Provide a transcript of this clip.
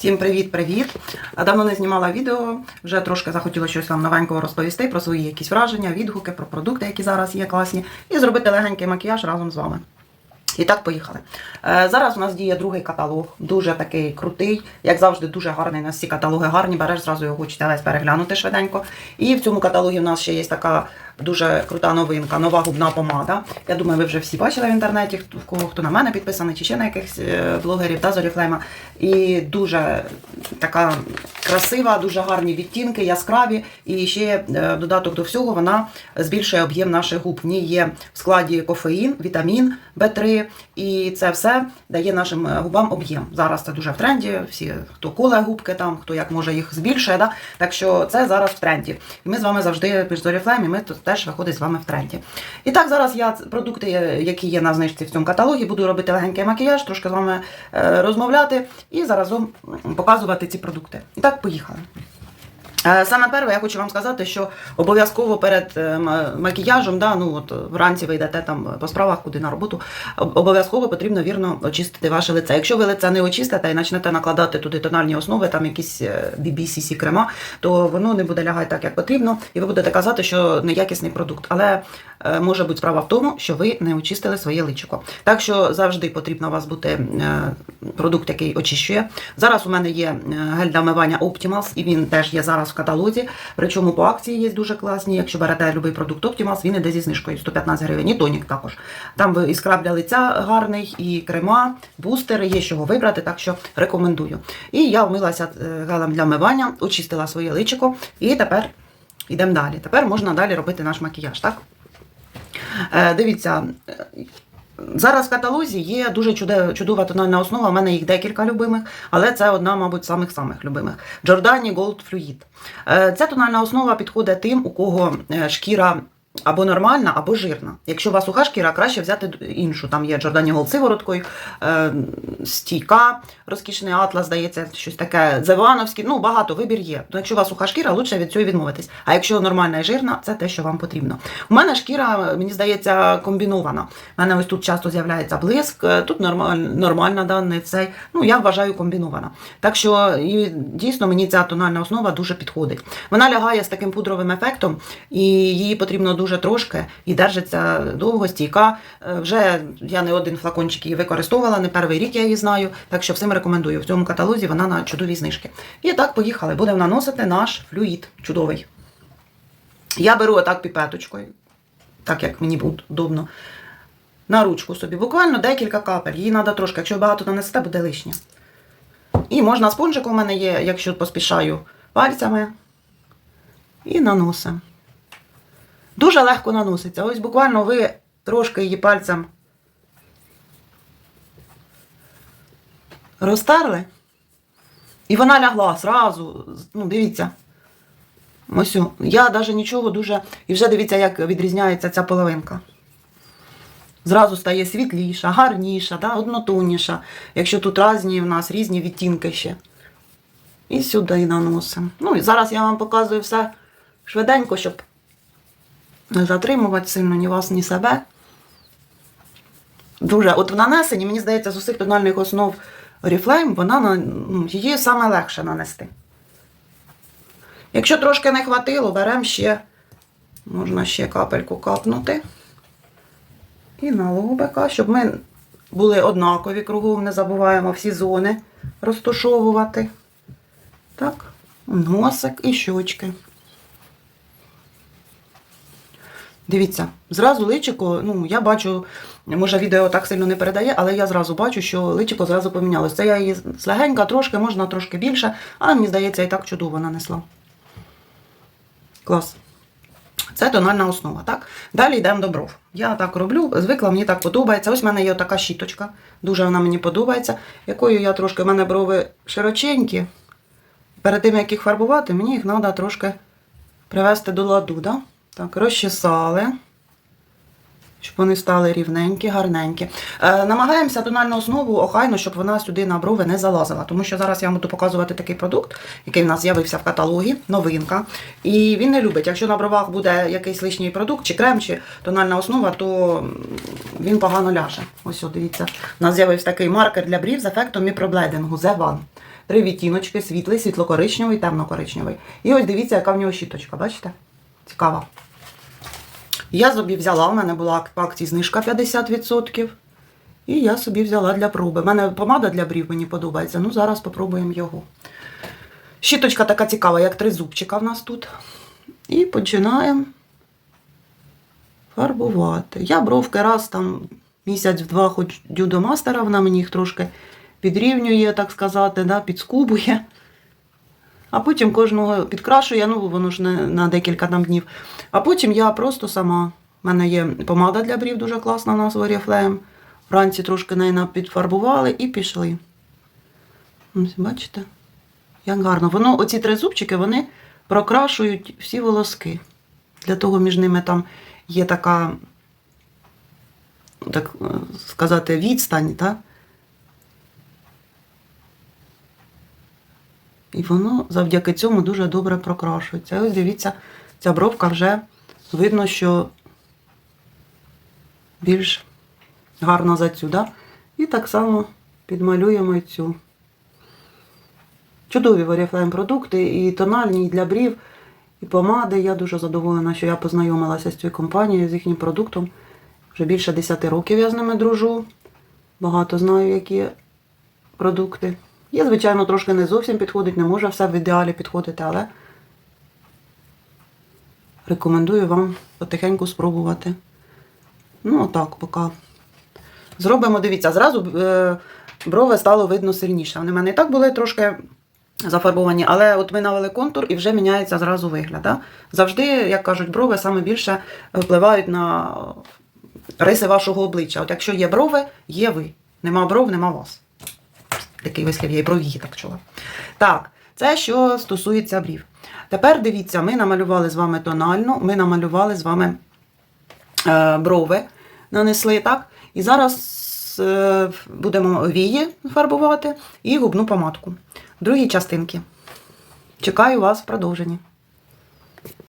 Всім привіт-привіт! Давно не знімала відео, вже трошки захотіла щось вам новенького розповісти про свої якісь враження, відгуки, про продукти, які зараз є класні, і зробити легенький макіяж разом з вами. І так, поїхали. Е, зараз у нас діє другий каталог, дуже такий крутий, як завжди, дуже гарний. У нас всі каталоги гарні, береш зразу його весь переглянути швиденько. І в цьому каталогі у нас ще є така дуже крута новинка, нова губна помада. Я думаю, ви вже всі бачили в інтернеті, в кого хто на мене підписаний, чи ще на якихось е, блогерів та Зоріфлейма. І дуже така красива, дуже гарні відтінки, яскраві. І ще е, додаток до всього вона збільшує об'єм наших губ. В ній є в складі кофеїн, вітамін В3, і це все дає нашим е, губам об'єм. Зараз це дуже в тренді. Всі хто коле губки, там хто як може їх збільшує. Да? Так що це зараз в тренді. І ми з вами завжди під Зоріфлейм, і ми тут теж виходить з вами в тренді. І так, зараз я продукти, е, які є на знижці в цьому каталогі, буду робити легенький макіяж, трошки з вами е, розмовляти і заразом показувати ці продукти. І так, поїхали. Е, Саме перше, я хочу вам сказати, що обов'язково перед е, макіяжем, да, ну от вранці ви йдете там по справах, куди на роботу, обов'язково потрібно вірно очистити ваше лице. Якщо ви лице не очистите і почнете накладати туди тональні основи, там якісь bbcc крема, то воно не буде лягати так, як потрібно, і ви будете казати, що неякісний продукт. Але е, може бути справа в тому, що ви не очистили своє личико. Так що завжди потрібно у вас бути е, продукт, який очищує. Зараз у мене є е, гель для вмивання Optimals, і він теж є зараз в каталозі. Причому по акції є дуже класні. Якщо берете будь-який продукт Optimals, він іде зі знижкою 115 гривень. І тонік також. Там і скраб для лиця гарний, і крема, бустери, є з чого вибрати, так що рекомендую. І я вмилася е, гелем для вмивання, очистила своє личико, і тепер йдемо далі. Тепер можна далі робити наш макіяж, так? Е, Дивіться, е, зараз в каталозі є дуже чудова тональна основа. У мене їх декілька любимих, але це одна, мабуть, самих самих любимих. Giordani Gold Fluid. Е, Ця тональна основа підходить тим, у кого шкіра. Або нормальна, або жирна. Якщо у вас суха шкіра, краще взяти іншу. Там є Gold сивороткою, е, стійка, розкішний атлас, здається, щось таке, Зевановський. Ну, багато вибір є. Ну, якщо у вас суха шкіра, лучше від цього відмовитись. А якщо нормальна і жирна, це те, що вам потрібно. У мене шкіра, мені здається, комбінована. У мене ось тут часто з'являється блиск, е, тут нормаль, нормальна даний цей. Ну, я вважаю комбінована. Так що і, дійсно мені ця тональна основа дуже підходить. Вона лягає з таким пудровим ефектом, і її потрібно дуже трошки і держиться довго, стійка. Е, Вже я не один флакончик її використовувала, не перший рік я її знаю. Так що всім рекомендую. В цьому каталозі вона на чудові знижки. І так, поїхали. Будемо наносити наш флюїд чудовий. Я беру отак піпеточкою, так як мені буде удобно. На ручку собі. Буквально декілька капель. Її треба трошки, якщо багато нанесете, буде лишнє. І можна спонжик у мене є, якщо поспішаю пальцями. І наносимо. Дуже легко наноситься. Ось буквально ви трошки її пальцем розтерли. І вона лягла зразу. Ну, дивіться. Ось. Я навіть нічого дуже. І вже дивіться, як відрізняється ця половинка. Зразу стає світліша, гарніша, да, однотонніша. Якщо тут різні в нас різні відтінки ще. І сюди наносимо. Ну і зараз я вам показую все швиденько, щоб не затримувати сильно ні вас, ні себе. Дуже, от в нанесенні, мені здається, з усіх тональних основ Oriflame, вона на- ну, її саме легше нанести. Якщо трошки не хватило, беремо ще, можна ще капельку капнути. І на лобика, щоб ми були однакові кругом, не забуваємо всі зони розташовувати. Так, носик і щочки. Дивіться, зразу личико, ну я бачу, може відео так сильно не передає, але я зразу бачу, що личико зразу помінялося. Це я її слегенька, трошки, можна трошки більше, але мені здається, і так чудово нанесла. Клас. Це тональна основа, так? Далі йдемо до бров. Я так роблю, звикла, мені так подобається. Ось в мене є така щіточка, дуже вона мені подобається, якою я трошки, в мене брови широченькі. Перед тим, як їх фарбувати, мені їх треба трошки привести до ладу. Да? Так, розчесали, щоб вони стали рівненькі, гарненькі. Е, намагаємося тональну основу охайно, щоб вона сюди на брови не залазила. Тому що зараз я вам буду показувати такий продукт, який в нас з'явився в каталогі, новинка. І він не любить. Якщо на бровах буде якийсь лишній продукт, чи крем, чи тональна основа, то він погано ляже. Ось, от, дивіться, у нас з'явився такий маркер для брів з ефектом мікроблейдингу The One. три відтіночки: світлий, світло-коричневий, темно-коричневий. І ось дивіться, яка в нього щіточка, бачите? Цікава. Я собі взяла, в мене була по акції знижка 50%. І я собі взяла для проби. У мене помада для брів мені подобається. Ну, зараз спробуємо його. Щіточка така цікава, як три зубчика в нас тут. І починаємо фарбувати. Я бровки раз там місяць-два ходжу до мастера, вона мені їх трошки підрівнює, так сказати, да, підскубує. А потім кожного підкрашує, ну воно ж не на декілька там днів. А потім я просто сама. У мене є помада для брів дуже класна у нас Oriflame. Вранці трошки неї підфарбували і пішли. Ось, бачите? Як гарно. Воно, оці три зубчики, вони прокрашують всі волоски. Для того між ними там є така, так е, сказати, відстань, так? І воно завдяки цьому дуже добре прокрашується. Ось дивіться, ця бровка вже видно, що більш гарно за цю. Да? І так само підмалюємо цю. Чудові Oriflame продукти, і тональні, і для брів, і помади. Я дуже задоволена, що я познайомилася з цією компанією, з їхнім продуктом. Вже більше 10 років я з ними дружу. Багато знаю, які продукти. Є, звичайно, трошки не зовсім підходить, не може все в ідеалі підходити, але рекомендую вам потихеньку спробувати. Ну, отак, поки. Зробимо, дивіться, зразу е, брови стало видно сильніше. Вони в мене і так були трошки зафарбовані, але от ми навели контур і вже міняється зразу вигляд. Да? Завжди, як кажуть, брови саме більше впливають на риси вашого обличчя. От якщо є брови, є ви. Нема бров, нема вас. Такий вислів є, і брові так чула. Так, це що стосується брів. Тепер дивіться, ми намалювали з вами тональну, ми намалювали з вами е, брови, нанесли, так? І зараз е, будемо вії фарбувати і губну помадку. Другі частинки. Чекаю вас в продовженні.